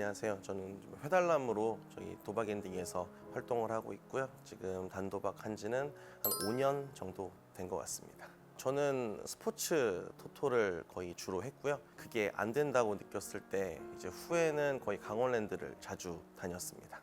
안녕하세요. 저는 좀 회달람으로 저희 도박 엔딩에서 활동을 하고 있고요. 지금 단도박 한 지는 한 5년 정도 된 것 같습니다. 저는 스포츠 토토를 거의 주로 했고요. 그게 안 된다고 느꼈을 때 이제 후에는 거의 강원랜드를 자주 다녔습니다.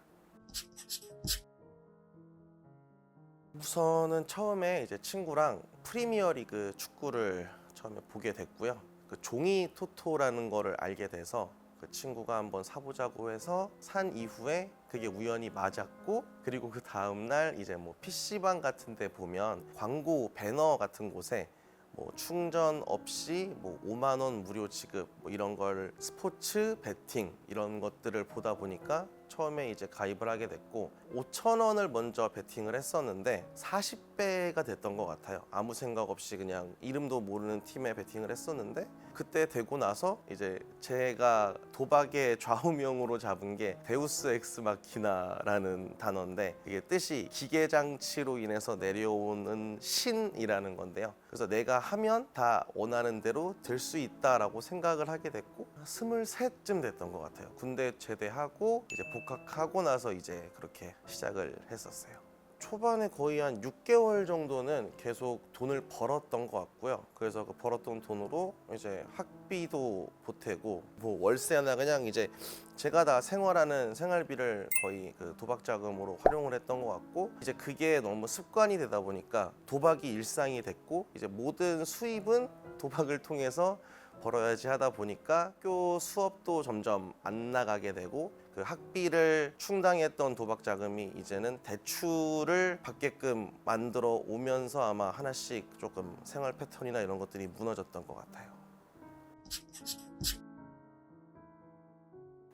우선은 처음에 이제 친구랑 프리미어리그 축구를 처음에 보게 됐고요. 그 종이 토토라는 거를 알게 돼서 그 친구가 한번 사보자고 해서 산 이후에 그게 우연히 맞았고 그리고 그 다음 날 이제 뭐 PC방 같은 데 보면 광고 배너 같은 곳에 뭐 충전 없이 뭐 5만 원 무료 지급 뭐 이런 걸 스포츠 베팅 이런 것들을 보다 보니까 처음에 이제 가입을 하게 됐고 5천 원을 먼저 베팅을 했었는데 40배가 됐던 것 같아요. 아무 생각 없이 그냥 이름도 모르는 팀에 베팅을 했었는데 그때 되고 나서 이제 제가 도박의 좌우명으로 잡은 게 데우스 엑스 마키나라는 단어인데 이게 뜻이 기계 장치로 인해서 내려오는 신이라는 건데요. 그래서 내가 하면 다 원하는 대로 될 수 있다라고 생각을 하게 됐고 스물셋쯤 됐던 것 같아요. 군대 제대하고 이제 복학하고 나서 이제 그렇게 시작을 했었어요. 초반에 거의 한 6개월 정도는 계속 돈을 벌었던 것 같고요. 그래서 그 벌었던 돈으로 이제 학비도 보태고 뭐 월세나 그냥 이제 제가 다 생활하는 생활비를 거의 그 도박 자금으로 활용을 했던 것 같고 이제 그게 너무 습관이 되다 보니까 도박이 일상이 됐고 이제 모든 수입은 도박을 통해서 벌어야지 하다 보니까 학교 수업도 점점 안 나가게 되고 그 학비를 충당했던 도박 자금이 이제는 대출을 받게끔 만들어 오면서 아마 하나씩 조금 생활 패턴이나 이런 것들이 무너졌던 것 같아요.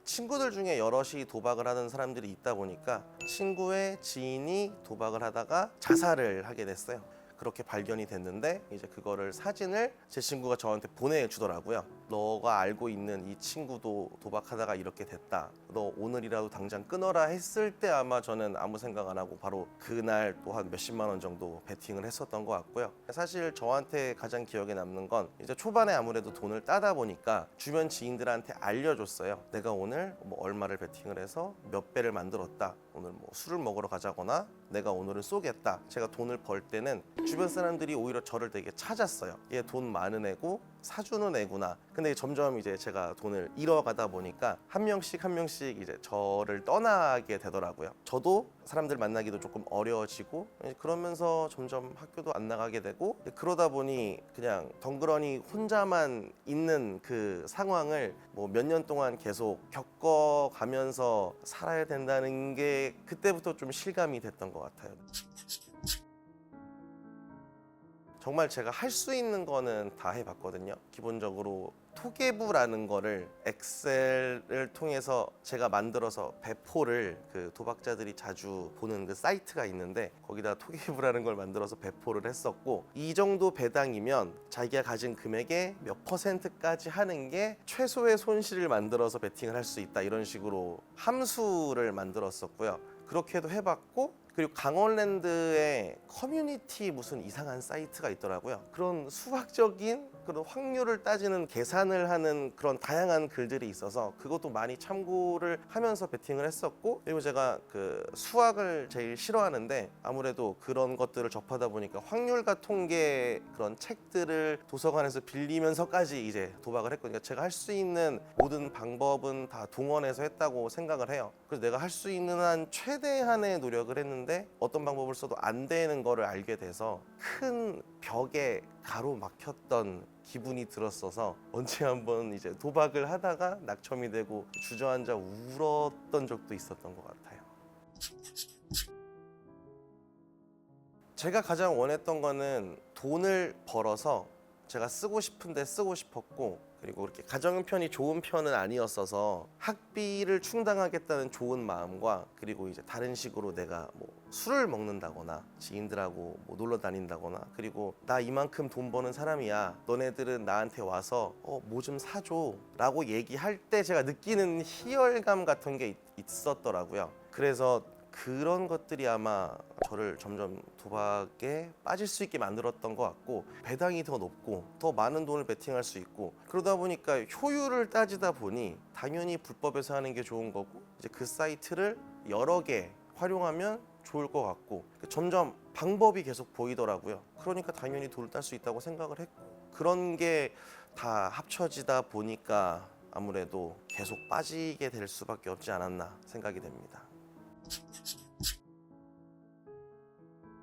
친구들 중에 여럿이 도박을 하는 사람들이 있다 보니까 친구의 지인이 도박을 하다가 자살을 하게 됐어요. 그렇게 발견이 됐는데 이제 그거를 사진을 제 친구가 저한테 보내주더라고요. 너가 알고 있는 이 친구도 도박하다가 이렇게 됐다. 너 오늘이라도 당장 끊어라 했을 때 아마 저는 아무 생각 안 하고 바로 그날 또 한 몇십만 원 정도 베팅을 했었던 것 같고요. 사실 저한테 가장 기억에 남는 건 이제 초반에 아무래도 돈을 따다 보니까 주변 지인들한테 알려줬어요. 내가 오늘 뭐 얼마를 베팅을 해서 몇 배를 만들었다. 오늘 뭐 술을 먹으러 가자거나 내가 오늘은 쏘겠다. 제가 돈을 벌 때는 주변 사람들이 오히려 저를 되게 찾았어요. 얘 돈 많은 애고 사주는 애구나. 근데 점점 이제 제가 돈을 잃어가다 보니까 한 명씩 한 명씩 이제 저를 떠나게 되더라고요. 저도 사람들 만나기도 조금 어려워지고 그러면서 점점 학교도 안 나가게 되고 그러다 보니 그냥 덩그러니 혼자만 있는 그 상황을 뭐 몇 년 동안 계속 겪어가면서 살아야 된다는 게 그때부터 좀 실감이 됐던 것 같아요. 정말 제가 할 수 있는 거는 다 해봤거든요. 기본적으로 토개부라는 거를 엑셀을 통해서 제가 만들어서 배포를 그 도박자들이 자주 보는 그 사이트가 있는데 거기다 토개부라는 걸 만들어서 배포를 했었고 이 정도 배당이면 자기가 가진 금액의 몇 퍼센트까지 하는 게 최소의 손실을 만들어서 베팅을 할 수 있다 이런 식으로 함수를 만들었었고요. 그렇게도 해봤고 그리고 강원랜드에 커뮤니티 무슨 이상한 사이트가 있더라고요. 그런 수학적인 그런 확률을 따지는 계산을 하는 그런 다양한 글들이 있어서 그것도 많이 참고를 하면서 베팅을 했었고 그리고 제가 그 수학을 제일 싫어하는데 아무래도 그런 것들을 접하다 보니까 확률과 통계 그런 책들을 도서관에서 빌리면서까지 이제 도박을 했거든요. 제가 할 수 있는 모든 방법은 다 동원해서 했다고 생각을 해요. 그래서 내가 할 수 있는 한 최대한의 노력을 했는데 어떤 방법을 써도 안 되는 거를 알게 돼서 큰 벽에 가로막혔던 기분이 들었어서 언제 한번 이제 도박을 하다가 낙첨이 되고 주저앉아 울었던 적도 있었던 것 같아요. 제가 가장 원했던 거는 돈을 벌어서 제가 쓰고 싶은데 쓰고 싶었고 그리고 그렇게 가정 형편이 좋은 편은 아니었어서 학비를 충당하겠다는 좋은 마음과 그리고 이제 다른 식으로 내가 뭐 술을 먹는다거나 지인들하고 뭐 놀러 다닌다거나 그리고 나 이만큼 돈 버는 사람이야. 너네들은 나한테 와서 어 뭐 좀 사줘 라고 얘기할 때 제가 느끼는 희열감 같은 게 있- 있었더라고요. 그래서 그런 것들이 아마 저를 점점 도박에 빠질 수 있게 만들었던 것 같고 배당이 더 높고 더 많은 돈을 베팅할 수 있고 그러다 보니까 효율을 따지다 보니 당연히 불법에서 하는 게 좋은 거고 이제 그 사이트를 여러 개 활용하면 좋을 것 같고 점점 방법이 계속 보이더라고요. 그러니까 당연히 돈을 딸 수 있다고 생각을 했고 그런 게 다 합쳐지다 보니까 아무래도 계속 빠지게 될 수밖에 없지 않았나 생각이 됩니다.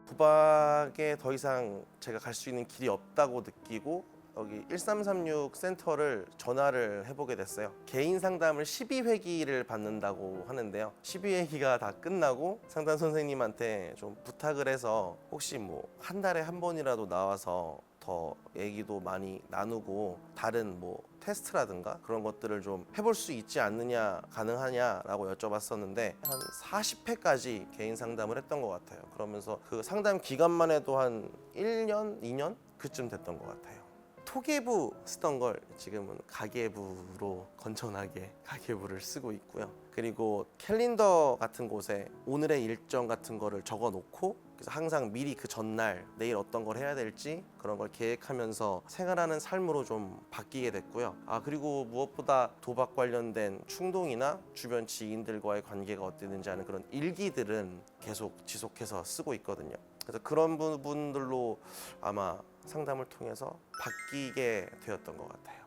도박에 더 이상 제가 갈 수 있는 길이 없다고 느끼고 여기 1336 센터를 전화를 해보게 됐어요. 개인 상담을 12회기를 받는다고 하는데요. 12회기가 다 끝나고 상담 선생님한테 좀 부탁을 해서 혹시 뭐 한 달에 한 번이라도 나와서 더 얘기도 많이 나누고 다른 뭐 테스트라든가 그런 것들을 좀 해볼 수 있지 않느냐 가능하냐라고 여쭤봤었는데 한 40회까지 개인 상담을 했던 것 같아요. 그러면서 그 상담 기간만 해도 한 1년, 2년 그쯤 됐던 것 같아요. 토개부 쓰던 걸 지금은 가계부로 건전하게 가계부를 쓰고 있고요. 그리고 캘린더 같은 곳에 오늘의 일정 같은 거를 적어 놓고 그래서 항상 미리 그 전날 내일 어떤 걸 해야 될지 그런 걸 계획하면서 생활하는 삶으로 좀 바뀌게 됐고요. 아 그리고 무엇보다 도박 관련된 충동이나 주변 지인들과의 관계가 어땠는지 하는 그런 일기들은 계속 지속해서 쓰고 있거든요. 그래서 그런 부분들로 아마 상담을 통해서 바뀌게 되었던 것 같아요.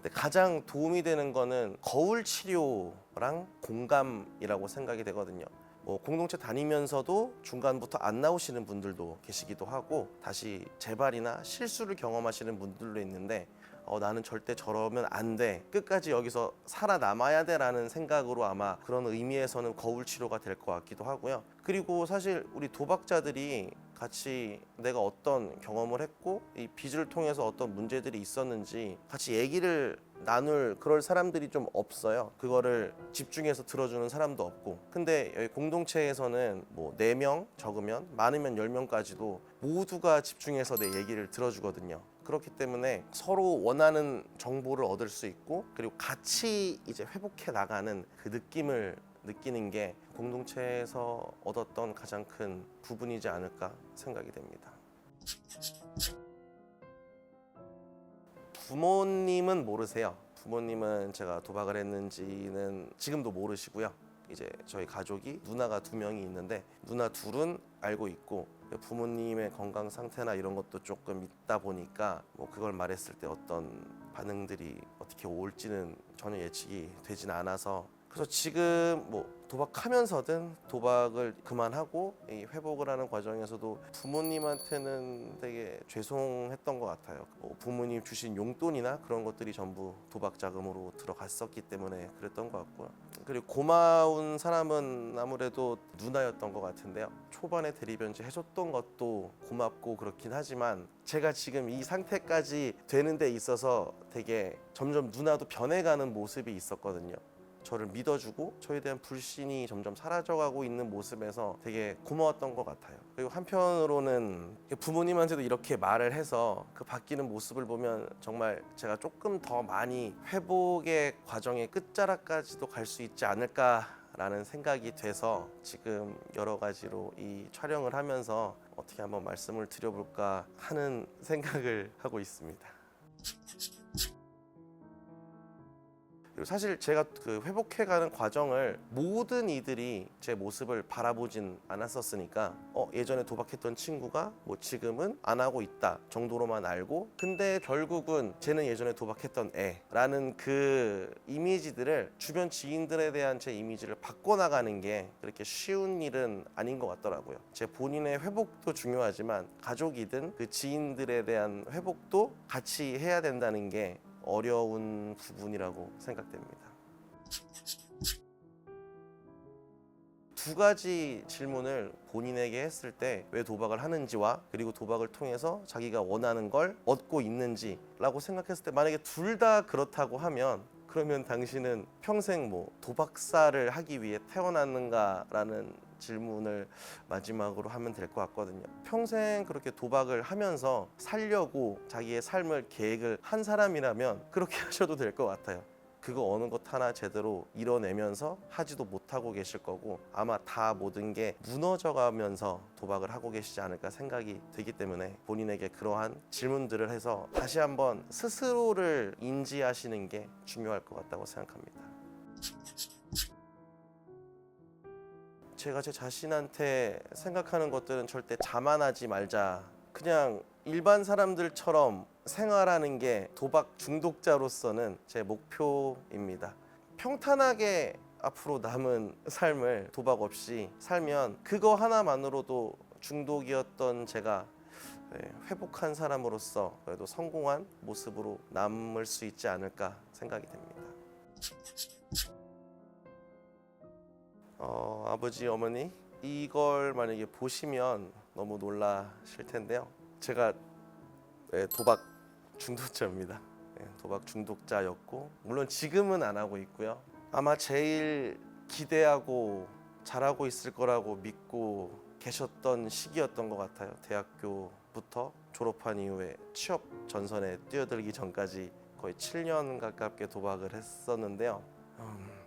근데 가장 도움이 되는 거는 거울 치료랑 공감이라고 생각이 되거든요. 뭐 공동체 다니면서도 중간부터 안 나오시는 분들도 계시기도 하고 다시 재발이나 실수를 경험하시는 분들도 있는데 어, 나는 절대 저러면 안 돼. 끝까지 여기서 살아남아야 돼라는 생각으로 아마 그런 의미에서는 거울 치료가 될 것 같기도 하고요. 그리고 사실 우리 도박자들이 같이 내가 어떤 경험을 했고 이 빚을 통해서 어떤 문제들이 있었는지 같이 얘기를 나눌 그럴 사람들이 좀 없어요. 그거를 집중해서 들어주는 사람도 없고. 근데 여기 공동체에서는 뭐 4명 적으면 많으면 10명까지도 모두가 집중해서 내 얘기를 들어주거든요. 그렇기 때문에 서로 원하는 정보를 얻을 수 있고 그리고 같이 이제 회복해 나가는 그 느낌을 느끼는 게 공동체에서 얻었던 가장 큰 부분이지 않을까 생각이 됩니다. 부모님은 모르세요. 부모님은 제가 도박을 했는지는 지금도 모르시고요. 이제 저희 가족이 누나가 두 명이 있는데 누나 둘은 알고 있고 부모님의 건강 상태나 이런 것도 조금 있다 보니까 뭐 그걸 말했을 때 어떤 반응들이 어떻게 올지는 전혀 예측이 되진 않아서 그래서 지금 뭐 도박하면서든 도박을 그만하고 이 회복을 하는 과정에서도 부모님한테는 되게 죄송했던 것 같아요. 뭐 부모님 주신 용돈이나 그런 것들이 전부 도박 자금으로 들어갔었기 때문에 그랬던 것 같고요. 그리고 고마운 사람은 아무래도 누나였던 것 같은데요. 초반에 대리변제 해줬던 것도 고맙고 그렇긴 하지만 제가 지금 이 상태까지 되는 데 있어서 되게 점점 누나도 변해가는 모습이 있었거든요. 저를 믿어주고 저에 대한 불신이 점점 사라져가고 있는 모습에서 되게 고마웠던 것 같아요. 그리고 한편으로는 부모님한테도 이렇게 말을 해서 그 바뀌는 모습을 보면 정말 제가 조금 더 많이 회복의 과정의 끝자락까지도 갈 수 있지 않을까 라는 생각이 돼서 지금 여러 가지로 이 촬영을 하면서 어떻게 한번 말씀을 드려볼까 하는 생각을 하고 있습니다. 그리고 사실 제가 그 회복해가는 과정을 모든 이들이 제 모습을 바라보진 않았었으니까 어 예전에 도박했던 친구가 뭐 지금은 안 하고 있다 정도로만 알고 근데 결국은 쟤는 예전에 도박했던 애라는 그 이미지들을 주변 지인들에 대한 제 이미지를 바꿔나가는 게 그렇게 쉬운 일은 아닌 것 같더라고요. 제 본인의 회복도 중요하지만 가족이든 그 지인들에 대한 회복도 같이 해야 된다는 게 어려운 부분이라고 생각됩니다. 두 가지 질문을 본인에게 했을 때 왜 도박을 하는지와 그리고 도박을 통해서 자기가 원하는 걸 얻고 있는지라고 생각했을 때 만약에 둘 다 그렇다고 하면 그러면 당신은 평생 뭐 도박사를 하기 위해 태어났는가라는 질문을 마지막으로 하면 될 것 같거든요. 평생 그렇게 도박을 하면서 살려고 자기의 삶을 계획을 한 사람이라면 그렇게 하셔도 될 것 같아요. 그거 어느 것 하나 제대로 이뤄내면서 하지도 못하고 계실 거고 아마 다 모든 게 무너져가면서 도박을 하고 계시지 않을까 생각이 되기 때문에 본인에게 그러한 질문들을 해서 다시 한번 스스로를 인지하시는 게 중요할 것 같다고 생각합니다. 제가 제 자신한테 생각하는 것들은 절대 자만하지 말자. 그냥 일반 사람들처럼 생활하는 게 도박 중독자로서는 제 목표입니다. 평탄하게 앞으로 남은 삶을 도박 없이 살면 그거 하나만으로도 중독이었던 제가 네, 회복한 사람으로서 그래도 성공한 모습으로 남을 수 있지 않을까 생각이 됩니다. 어, 아버지 어머니 이걸 만약에 보시면 너무 놀라실 텐데요. 제가 네, 도박 중독자입니다. 네, 도박 중독자였고 물론 지금은 안 하고 있고요. 아마 제일 기대하고 잘하고 있을 거라고 믿고 계셨던 시기였던 것 같아요. 대학교부터 졸업한 이후에 취업 전선에 뛰어들기 전까지 거의 7년 가깝게 도박을 했었는데요. 음,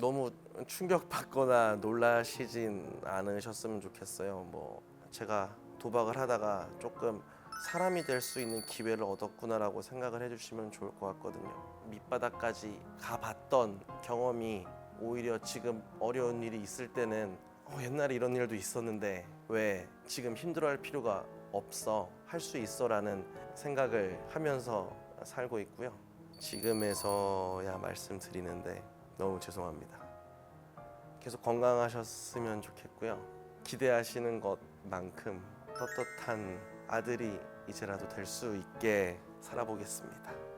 너무 충격받거나 놀라시진 않으셨으면 좋겠어요. 뭐 제가 도박을 하다가 조금 사람이 될 수 있는 기회를 얻었구나라고 생각을 해주시면 좋을 것 같거든요. 밑바닥까지 가봤던 경험이 오히려 지금 어려운 일이 있을 때는 어, 옛날에 이런 일도 있었는데 왜 지금 힘들어할 필요가 없어 할 수 있어라는 생각을 하면서 살고 있고요. 지금에서야 말씀드리는데 너무 죄송합니다. 계속 건강하셨으면 좋겠고요. 기대하시는 것만큼 떳떳한 아들이 이제라도 될 수 있게 살아보겠습니다.